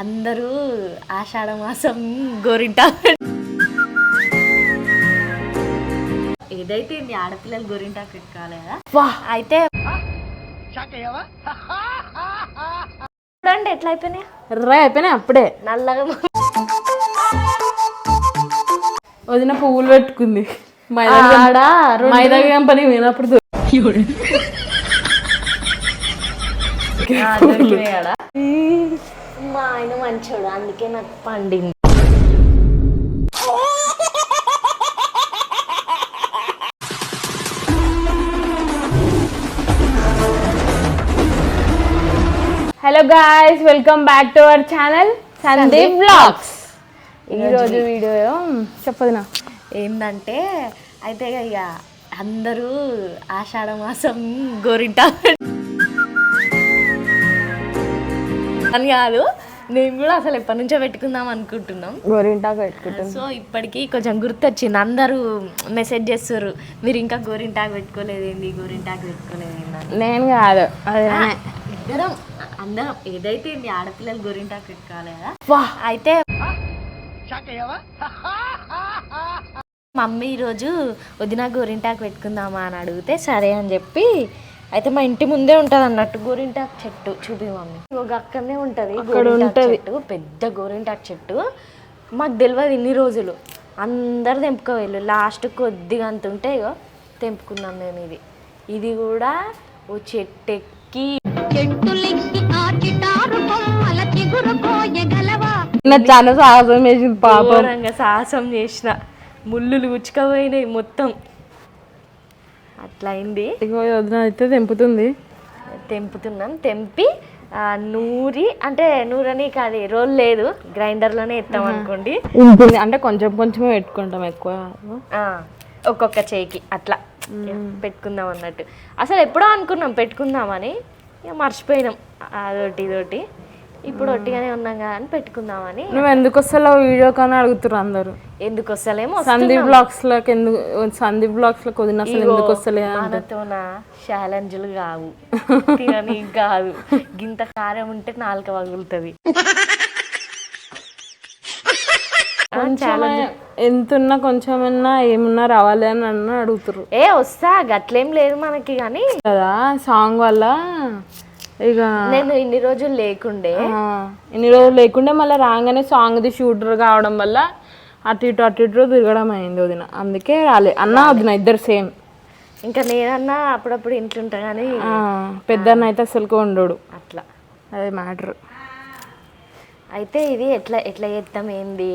అందరూ ఆషాఢ మాసం గోరింట ఏదైతే ఏంది ఆడపిల్లలు గోరింటాకు వా. అయితే చూడండి ఎట్లా అయిపోయినాయి ఎర్ర అయిపోయినాయి అప్పుడే. నల్లగా వదిన పువ్వులు పెట్టుకుంది. మైదా ఆడ మైదా కంపెనీ పోయినప్పుడు. మా ఆయన మంచోడు అందుకే నాకు పండింది. Hello guys welcome back to our channel Sandeep blogs ఈరోజు వీడియో చెప్పదునా? ఏంటంటే అయితే ఇక అందరూ ఆషాఢ మాసం గోరింట అని కాదు. నేను కూడా అసలు ఎప్పటి నుంచో పెట్టుకుందాం అనుకుంటున్నాం. గోరింటాకు పెట్టుకుంటాం సో ఇప్పటికి కొంచెం గుర్తొచ్చింది. అందరూ మెసేజ్ చేస్తారు మీరు ఇంకా గోరింటాకు పెట్టుకోలేదు ఏంది? గోరింటాకు పెట్టుకోలేదు ఏంది? నేను కాదు. అదే. ఇద్దరం అందరం ఏదైతే ఏంది ఆడపిల్లలు గోరింటాకు పెట్టుకోవాలి కదా వా. అయితే మమ్మీ ఈరోజు వదిన గోరింటాకు పెట్టుకుందామా అని అడిగితే సరే అని చెప్పి అయితే మా ఇంటి ముందే ఉంటుంది అన్నట్టు గోరింటాకు చెట్టు చూపి మమ్మీ. ఒక అక్కడనే ఉంటుంది గోరింటాకు చెట్టు పెద్ద గోరింటాకు చెట్టు. మాకు తెలియదు ఇన్ని రోజులు. అందరు తెంపుకోవేళ్ళు. లాస్ట్ కొద్దిగా అంత ఉంటే ఇగో తెంపుకున్నాను నేను ఇది. ఇది కూడా ఓ చెట్టు ఎక్కి చాలా సాహసం వేసింది పాపం. సాహసం చేసిన. ముళ్ళులు గుచ్చుకపోయినాయి మొత్తం. అట్లా అయింది ఇగో వదిన అయితే తెంపుతుంది. తెంపుతున్నాం. తెంపి నూరి అంటే నూరని కాదు రోల్ లేదు. గ్రైండర్లోనే ఎత్తాం అనుకోండి. అంటే కొంచెం కొంచెమే పెట్టుకుంటాం ఎక్కువ. ఒక్కొక్క చేయికి అట్లా. పెట్టుకుందాం అన్నట్టు. అసలు ఎప్పుడో అనుకున్నాం పెట్టుకుందామని. మర్చిపోయినాం. అదొకటి ఇదొకటి. ఇప్పుడు ఒట్టిగానే ఉన్నాం కదా అని పెట్టుకుందామని. నువ్వు ఎందుకు వస్తావు వీడియో కానీ అడుగుతారు అందరు? ఎందుకు వస్తలేమో సందీప్ బ్లాగ్స్లోకి ఎందుకు సందీప్ బ్లాగ్స్లోకి వదిన అసలు ఎందుకు వస్తలే మనతోన ఛాలెంజ్లు కావు. తినని కాదు. గింత కారం ఉంటే నాలుక పగులుతుంది ఎంతున్నా కొంచెమన్నా ఏమున్నా రావాలి అని అన్న అడుగుతారు ఏ వస్తా గట్లేం లేదు మనకి కానీ కదా సాంగ్ వల్ల ఇక నేను ఇన్ని రోజులు లేకుండే. ఇన్ని రోజులు లేకుండే మళ్ళీ రాగానే సాంగ్ది షూటర్ కావడం వల్ల అటు ఇటు అటు ఇటు తిరగడం అయింది వదిన. అందుకే రాలే. అన్న వదిన ఇద్దరు సేమ్ ఇంకా నేనన్నా అప్పుడప్పుడు ఇంట్లో ఉంటా కానీ పెద్దన్న అయితే అసలుకు ఉండడు. అట్లా. అదే మ్యాటర్ అయితే ఇది ఎట్లా ఎట్లా చేస్తాం ఏంది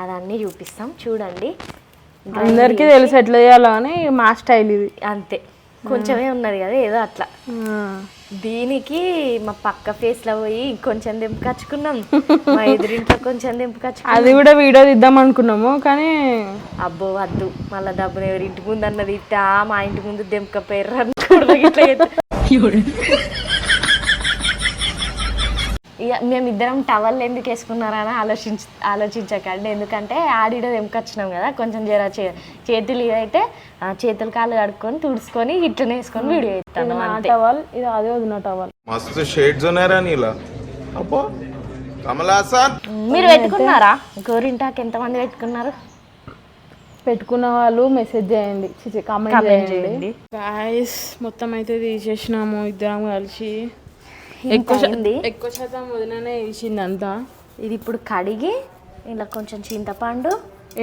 అదన్నీ చూపిస్తాం. చూడండి. అందరికీ తెలుసు ఎట్లా చేయాలో అని మా స్టైల్ ఇది. అంతే. కొంచెమే ఉన్నది కదా ఏదో అట్లా. దీనికి మా పక్క ఫేస్లో పోయి కొంచెం దింపుకచ్చుకున్నాం మా ఎదురింట్లో కొంచెం దింపుకచ్చుకున్నాం అది కూడా వీడియో తీద్దాం అనుకున్నాము కానీ అబ్బో వద్దు. మళ్ళా డబ్బులు ఎవరి ఇంటి ముందు అన్నది ఇట్టా మా ఇంటి ముందు దెంపకపోయారు అనుకూడదు ఇట్లా మేమిద్దరం టవల్ ఎందుకు వేసుకున్నారని ఆలోచించ ఆలోచించకండి ఎందుకంటే ఆడిడో వెంకొచ్చినాం కదా కొంచెం జర చేతులు ఇదైతే చేతులు కాళ్ళు కడుక్కొని తుడుచుకొని ఇట్లనే వేసుకొని వీడియో ఇస్తాను టవల్ ఇది అదే వదిన టవల్. మస్తు షేడ్స్ ఉన్నాయరా నీలా. అబ్బో కమలాసన్ మీరు పెట్టుకున్నారా? గోరింటాకి ఎంతమంది పెట్టుకున్నారు? పెట్టుకున్న వాళ్ళు మెసేజ్ చేయండి. కామెంట్ చేయండి. గాయస్ మొత్తం అయితే తీసేసినాము ఇద్దరం కలిసి. ఎక్కువ. ఎక్కువ శాతం వదిననే వేసింది అంతా ఇది ఇప్పుడు కడిగి ఇలా కొంచెం చింతపండు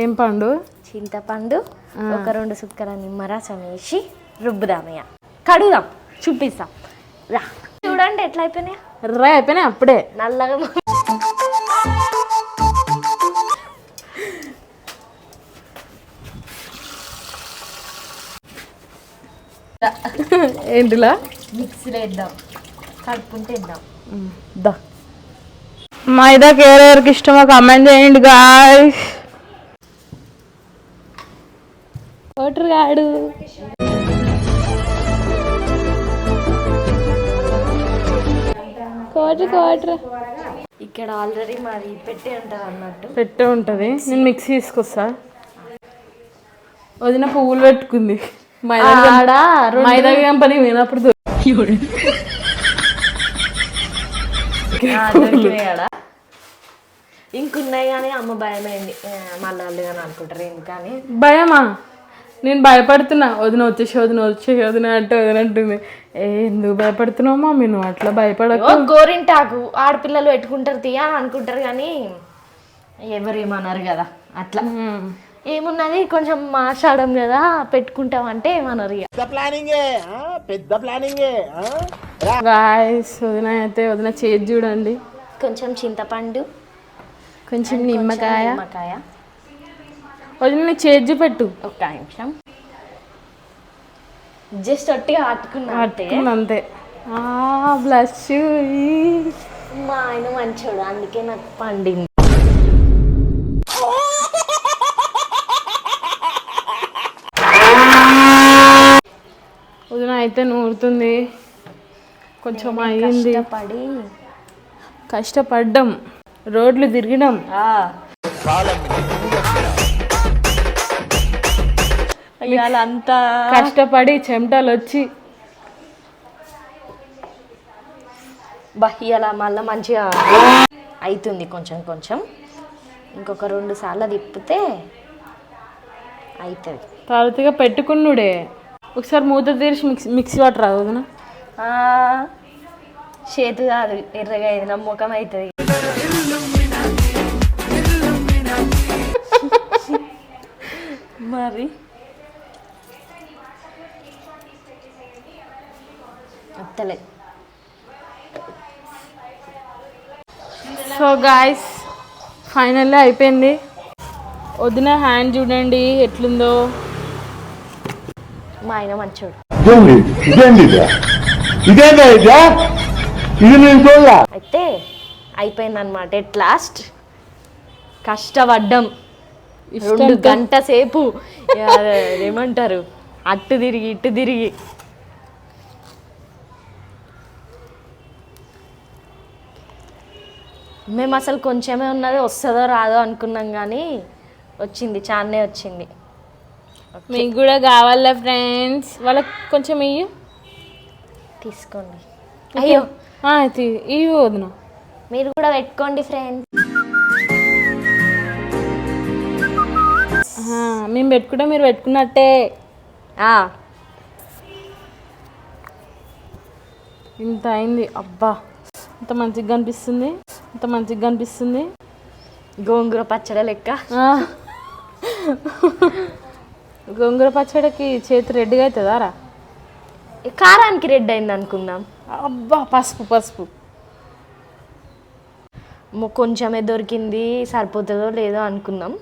ఏం పండు? చింతపండు ఒక రెండు సుక్కల నిమ్మరసం వేసి రుబ్బుదామయ్య కడుగుదాం చూపిస్తాం. రా. చూడండి ఎట్లా అయిపోయినాయి? ఎర్ర అయిపోయినాయి అప్పుడే. నల్లగా ఏంటిలా? మిక్సీలో వేద్దాం. కడుక్కుంటే వేద్దాం దా. మైదాకి ఎవరెవరికి ఇష్టమో? కామెంట్ చేయండి గాయస్ కోటర్ గాడు. కోటర్ కోటర్ ఇక్కడ ఆల్రెడీ మరి పెట్టే ఉంటుంది అన్నట్టు. పెట్టే ఉంటుంది. నేను మిక్సీ తీసుకొస్తా. వదిన పువ్వులు పెట్టుకుంది. మైదా మైదా కంపెనీ పోయినప్పుడు దొ- ఆ, దొరికినాయి ఆడ ఇంకున్నాయి కానీ అమ్మ భయమైంది. ఆ, మళ్ళీ కానీ అనుకుంటారు ఎందుకని భయమా? నేను భయపడుతున్నా. వదిన వచ్చేసి వదిన వచ్చేసి వదిన అంటే వదిన అంటుంది. ఏ ఎందుకు భయపడుతున్నావు మమ్మీ? నువ్వు అట్లా భయపడకు. గోరింటాకు. ఆడపిల్లలు పెట్టుకుంటారు తీయ అని అనుకుంటారు కానీ ఎవరు ఏమన్నారు కదా. అట్లా. ఏమున్నది? కొంచెం మాట్లాడడం కదా పెట్టుకుంటాం అంటే ఏమన్నారు ఇక గాయస్ వదిన అయితే వదిన చేతి చూడండి. కొంచెం చింతపండు. కొంచెం నిమ్మకాయ. నిమ్మకాయ. వదిన చేతి చూపెట్టు. ఒక్క నిమిషం. జస్ట్ ఒట్టిగా ఆటుకున్నా అంటే అంతే. ఆ బ్లష్ మా ఆయన మంచోడు అందుకే నాకు పండింది. వదిన అయితే నూరుతుంది. కొంచెం అయ్యింది. కష్టపడి కష్టపడ్డం. రోడ్లు తిరగడం అంతా కష్టపడి చెమటలు వచ్చి. బా ఇవాళ మళ్ళీ మంచిగా అవుతుంది కొంచెం కొంచెం. ఇంకొక రెండు సార్లు తిప్పితే అవుతుంది తరచుగా పెట్టుకున్నుడే. ఒకసారి మూత తీసి మిక్సీ మిక్సీ వాటర్ రాదు చేతు కాదు ఎర్రగా అయింది నా ముఖం అవుతుంది మరి? అత్తలే. సో గాయస్ ఫైనల్లీ అయిపోయింది. వదిన హ్యాండ్ చూడండి ఎట్లుందో. మా ఆయన మంచోడు. అయితే అయిపోయింది అనమాట ఎట్ లాస్ట్ కష్టపడ్డం రెండు గంట సేపు. ఏమంటారు అట్టు తిరిగి ఇటు తిరిగి. మేము అసలు కొంచెమే ఉన్నది వస్తుందో రాదో అనుకున్నాం కానీ వచ్చింది చానే వచ్చింది. మీకు కూడా కావాలా ఫ్రెండ్స్ వాళ్ళకి కొంచెం ఇయ్యు. తీసుకోండి. అయ్యో. ఇవ్వు వదిన. మీరు కూడా పెట్టుకోండి ఫ్రెండ్స్ మేము పెట్టుకుంటే మీరు పెట్టుకున్నట్టే. ఇంత అయింది. అబ్బా ఇంత మంచిగా కనిపిస్తుంది. ఇంత మంచిగా కనిపిస్తుంది. గోంగూర పచ్చడి లెక్క. గోంగూర పచ్చడికి చేతి రెడ్డిగా అవుతుందా రా కారానికి రెడ్ అయింది అనుకుందాం. అబ్బా పసుపు పసుపు. మొ- కొంచెమే దొరికింది సరిపోతుందో లేదో అనుకున్నాం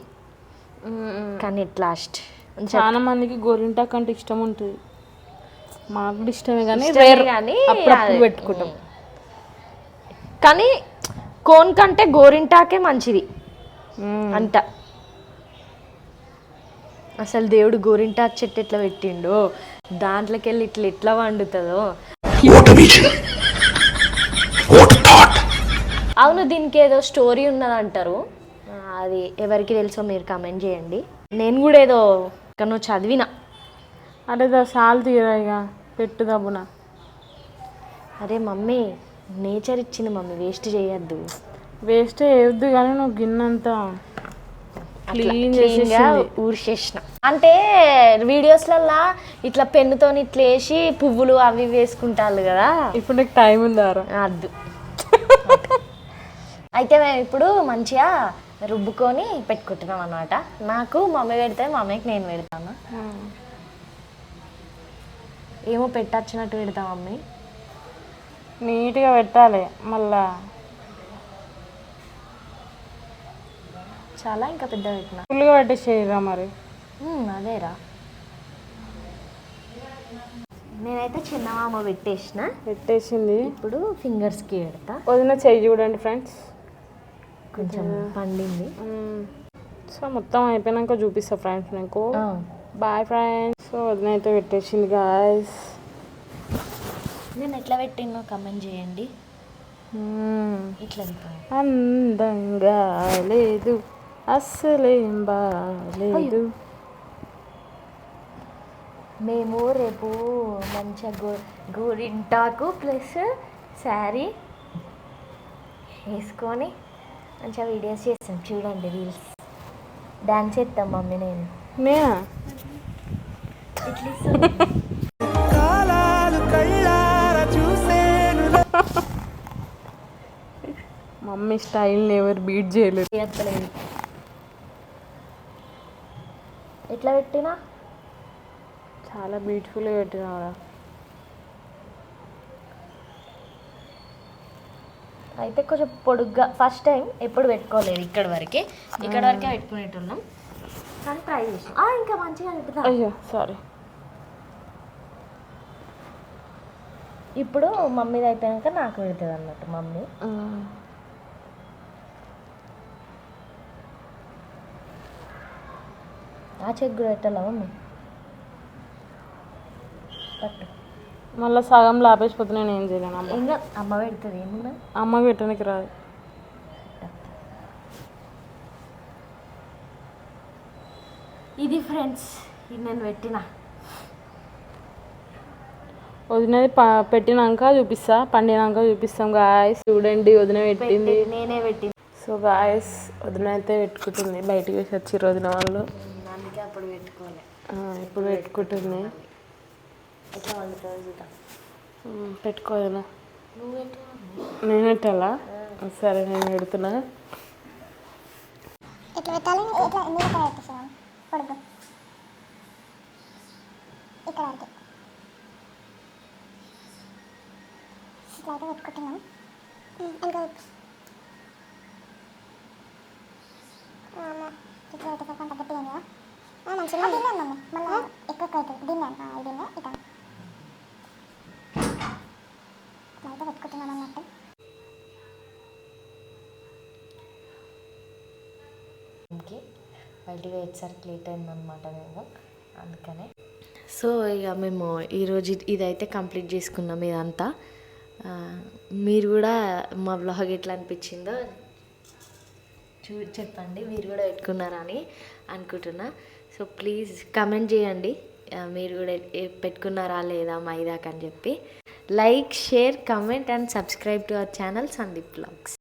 కానీ ఎట్ లాస్ట్? చాలా మందికి గోరింటాకు అంటే ఇష్టం ఉంటుంది. మాకు కూడా ఇష్టమే కానీ ఇష్టమే కానీ అప్పుడప్పుడు అది- పెట్టుకుంటాం. కానీ కోన్ కంటే గోరింటాకే మంచిది. అంట. అసలు దేవుడు గోరింటాకు చెట్టు ఎట్లా పెట్టిండో? దాంట్లోకి వెళ్ళి ఇట్లా ఎట్లా వండుతుందో? అవును దీనికి ఏదో స్టోరీ ఉన్నది అంటారు అది ఎవరికి తెలుసో మీరు కమెంట్ చేయండి. నేను కూడా ఏదో ఎక్కడో చదివిన. అరే దా సాల్ తీరా ఇక పెట్టు దబ్బున అరే మమ్మీ నేచర్ ఇచ్చింది మమ్మీ. వేస్ట్ చేయొద్దు. వేస్ట్ వేయొద్దు కానీ నువ్వు గిన్నెంతా క్లీన్ ఊడ్చేసిన అంటే వీడియోస్లల్లా ఇట్లా పెన్నుతో ఇట్లా వేసి పువ్వులు అవి వేసుకుంటారు కదా. ఇప్పుడు నీకు టైం ఉందారా అద్దు. అయితే మేము ఇప్పుడు మంచిగా రుబ్బుకొని పెట్టుకుంటున్నాం అన్నమాట. నాకు మమ్మీ పెడితే మమ్మీకి నేను పెడతాను. ఏమో పెట్టచ్చినట్టు పెడతా మమ్మీ. నీట్గా పెట్టాలి మళ్ళా చాలా ఇంకా పెద్ద పెట్టిన. ఫుల్గా పెట్టేసేయరా మరి. అదేరా. నేనైతే చిన్నమామ పెట్టేసిన. పెట్టేసింది. ఇప్పుడు ఫింగర్స్కి పెడతా. వదిన చెయ్యి చూడండి ఫ్రెండ్స్. కొంచెం పండింది. సో మొత్తం అయిపోయినాక చూపిస్తా ఫ్రెండ్స్ నాకు బాయ్ ఫ్రెండ్స్. సో వదిన అయితే పెట్టేసింది గాయస్. నేను ఎట్లా పెట్టినో కమెంట్ చేయండి. ఇట్లా. అందంగా లేదు. అస్సలేం బాలేదు. మేము రేపు మంచిగా గో గోరింటాకు ప్లస్ శారీ వేసుకొని మంచిగా వీడియోస్ చేస్తాం. చూడండి రీల్స్. డాన్స్ చేస్తాం మమ్మీ నేను. నేనా మమ్మీ స్టైల్ని ఎవరు బీట్ చేయలేరు. ఎట్లా పెట్టినా? చాలా బ్యూటిఫుల్గా పెట్టినారా అయితే కొంచెం పొడుగ్గా ఫస్ట్ టైం ఎప్పుడు పెట్టుకోలేదు ఇక్కడ వరకే. ఇక్కడ వరకే పెట్టుకునేట్టున్నాం. కానీ ట్రై చేసాం ఇంకా మంచిగా పెట్టుదా అయ్యో సారీ ఇప్పుడు మమ్మీది అయిపోయాక నాకు పెడుతుంది అన్నట్టు మమ్మీ ఆ చెక్ కూడా పెట్టాలా మమ్మీ? పట్టు. మళ్ళీ సగం లాపేసిపోతే నేను ఏం చేయలేను అమ్మ. ఇంకా అమ్మ పెడుతుంది ఏమున్నా అమ్మ పెట్టడానికి రాదు. ఇది ఫ్రెండ్స్ ఇది నేను పెట్టిన. వదినది పెట్టినాక చూపిస్తా పండినాక చూపిస్తాం గాయస్ చూడండి వదిన పెట్టింది. నేనే పెట్టిన. సో గాయస్ వదిన అయితే పెట్టుకుంటుంది బయటికి వచ్చి వదిన వాళ్ళు. అప్పుడు పెట్టుకోలే ఆ, ఇప్పుడు పెట్టుకుంటుంది? ఎట్లా వండుతుంది చూద్దాం. నువ్వు నేను పెట్టాలా? సరే నేను పెడుతున్నా. ఇట్లా పెట్టాలి? ఇట్లా మీరు ఇక్కడ ఇక్కడ ఇట్లా అయితే పెట్టుకుంటున్నాం. ఇంకా ఇట్లా అయితే గట్టిగా మంచిగా అన్నాము మళ్ళీ ఎక్కువ ఇట్లా ఇట్లా అయితే పెట్టుకుంటున్నాం అన్నట్టు. ఇంకే బయటికి వచ్చేసరికి లేట్ అయిందనమాట నేను. అందుకనే. సో ఇక మేము ఈరోజు ఇది- ఇదైతే కంప్లీట్ చేసుకున్నాం ఇదంతా. మీరు కూడా మా బ్లాగ్ ఎట్లా అనిపించిందో చూ చెప్పండి మీరు కూడా పెట్టుకున్నారని అనుకుంటున్నా. సో ప్లీజ్ కమెంట్ చేయండి. మీరు కూడా పెట్టుకున్నారా లేదా మైదాక్ అని చెప్పి. Like share comment and subscribe to our channel Sandeep blogs.